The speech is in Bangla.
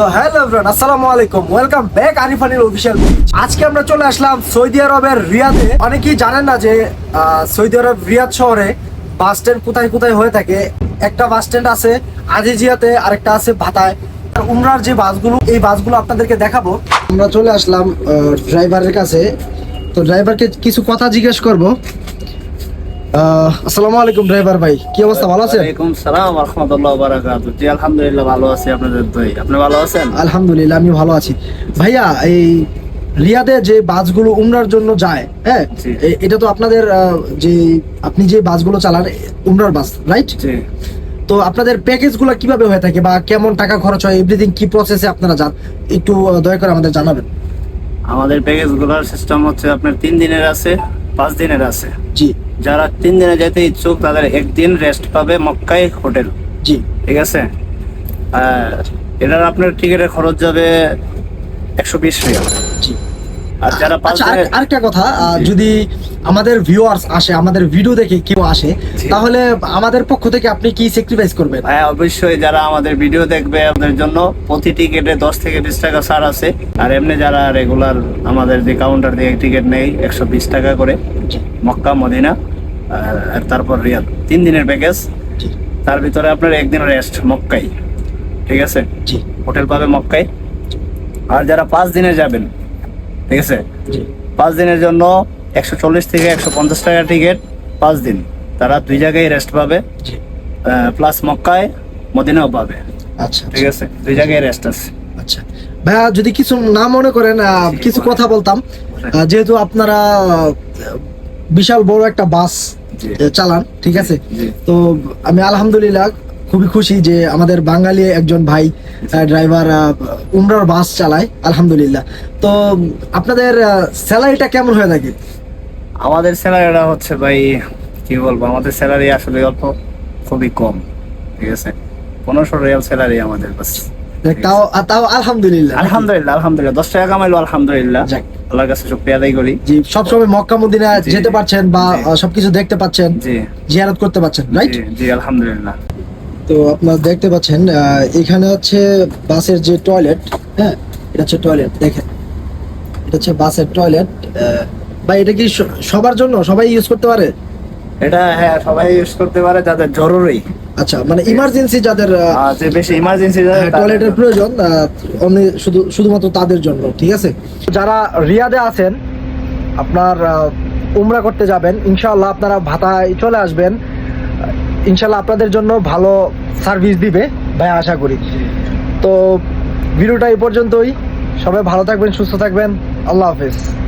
সো হ্যালো এভরিওয়ান আসসালামু আলাইকুম ওয়েলকাম ব্যাক আরিফানির অফিসিয়াল আজকে আমরা চলে আসলাম সৌদি আরবের রিয়াদে। অনেকেই জানেন না যে সৌদি আরব রিয়াদ শহরে বাস স্ট্যান্ড কোথায় কোথায় হয়ে থাকে। একটা বাস স্ট্যান্ড আছে আজিজিয়াতে, আরেকটা আছে ভাতায়। আর উমরার যে বাসগুলো, এই বাসগুলো আপনাদেরকে দেখাবো। আমরা চলে আসলাম ড্রাইভারের কাছে। তো ড্রাইভারকে কিছু কথা জিজ্ঞেস করব। আসসালামু আলাইকুম ড্রাইভার ভাই কি অবস্থা ভালো আছেন? ওয়ালাইকুম সালাম রহমতুল্লাহ বারাকাতু জি আলহামদুলিল্লাহ ভালো আছি আপনাদের দই আপনি ভালো আছেন? আলহামদুলিল্লাহ আমি ভালো আছি। ভাইয়া এই রিয়াদে যে বাসগুলো উমরার জন্য যায় হ্যাঁ এটা তো আপনাদের যে আপনি যে বাসগুলো চালান উমরার বাস রাইট জি। তো আপনাদের প্যাকেজগুলো কীভাবে হয়ে থাকে বা কেমন টাকা খরচ হয় এভরিথিং কি প্রসেসে আপনারা যান? একটু দয়া করে আমাদের জানাবেন। আমাদের প্যাকেজগুলোর সিস্টেম হচ্ছে আপনার তিন দিনের আছে পাঁচ দিনের আছে। জি। যারা তিন দিনে যেতে ইচ্ছুক তাদের একদিন রেস্ট পাবে মক্কাই হোটেল। জি। ঠিক আছে? এটার আপনার টিকিটের খরচ যাবে একশো বিশ রিয়াল। জি। আর যারা পাঁচ আচ্ছা আরেকটা কথা যদি আমাদের ভিউয়ার্স আসে আমাদের ভিডিও দেখে কেউ আসে তাহলে আমাদের পক্ষ থেকে আপনি কি স্যাক্রিফাইস করবেন? হ্যাঁ অবশ্যই যারা আমাদের ভিডিও দেখবে আপনাদের জন্য প্রতি টিকিটে দশ থেকে বিশ টাকা ছাড় আছে। আর এমনি যারা রেগুলার আমাদের যে কাউন্টার দিয়ে টিকিট নেই একশো বিশ টাকা করে। Mecca Medina. তারপর রিয়াদ। তিন দিনের প্যাকেজ তার ভিতরে আপনার একদিন রেস্ট মক্কাই। ঠিক আছে? হোটেল পাবে মক্কাই। আর যারা পাঁচ দিনে যাবেন ঠিক আছে? পাঁচ দিনের জন্য একশো চল্লিশ থেকে একশো পঞ্চাশ টাকা টিকিট পাঁচ দিন। তারা দুই জায়গায় রেস্ট পাবে। প্লাস মক্কায় মদিনাও পাবে। আচ্ছা ঠিক আছে? দুই জায়গায় রেস্ট আছে। আচ্ছা। ভাইয়া যদি কিছু না মনে করেন কিছু কথা বলতাম। যেহেতু আপনারা বিশাল বড় একটা বাস চালান ঠিক আছে? তো আমি আলহামদুলিল্লাহ খুবই খুশি যে আমাদের বাঙালি একজন ভাই ড্রাইভার উমরার বাস চালায় আলহামদুলিল্লাহ। তো আপনাদের স্যালারিটা কেমন হয়ে থাকে? আমাদের স্যালারিটা হচ্ছে ভাই কি বলব আমাদের স্যালারি আসলে অল্প খুবই কম ঠিক আছে? পনেরোশো রিয়াল স্যালারি আমাদের বাস। তাও তাও আলহামদুলিল্লাহ। আলহামদুলিল্লাহ আলহামদুলিল্লাহ। দশ টাকা কামাইলো আলহামদুলিল্লাহ। আল্লাহর কাছে শুক্রিয়া আদায় করি। জি সবসময় মক্কা মদিনা যেতে পারছেন বা সবকিছু দেখতে পাচ্ছেন জি। জিয়ারত করতে পারছেন রাইট জি আলহামদুলিল্লাহ। তো আপনারা দেখতে পাচ্ছেন এখানে হচ্ছে বাসের যে টয়লেট হ্যাঁ? এটা হচ্ছে টয়লেট দেখেন। এটা হচ্ছে বাসের টয়লেট বা এটা কি সবার জন্য? সবাই ইউজ করতে পারে? এটা হ্যাঁ সবাই ইউজ করতে পারে যাদের জরুরি। আচ্ছা মানে ইমার্জেন্সি যাদের যে বেশি ইমার্জেন্সি হ্যাঁ, টয়লেটের প্রয়োজন আহ, অমনি শুধু শুধুমাত্র তাদের জন্য ঠিক আছে? যারা রিয়াদে আছেন আপনার উমরা করতে যাবেন ইনশাআল্লাহ আপনারা ভাতায় চলে আসবেন। ইনশাআল্লাহ আপনাদের জন্য ভালো সার্ভিস দিবে ভাই আশা করি। তো ভিডিওটা এই পর্যন্তই। সবাই ভালো থাকবেন সুস্থ থাকবেন। আল্লাহ হাফেজ।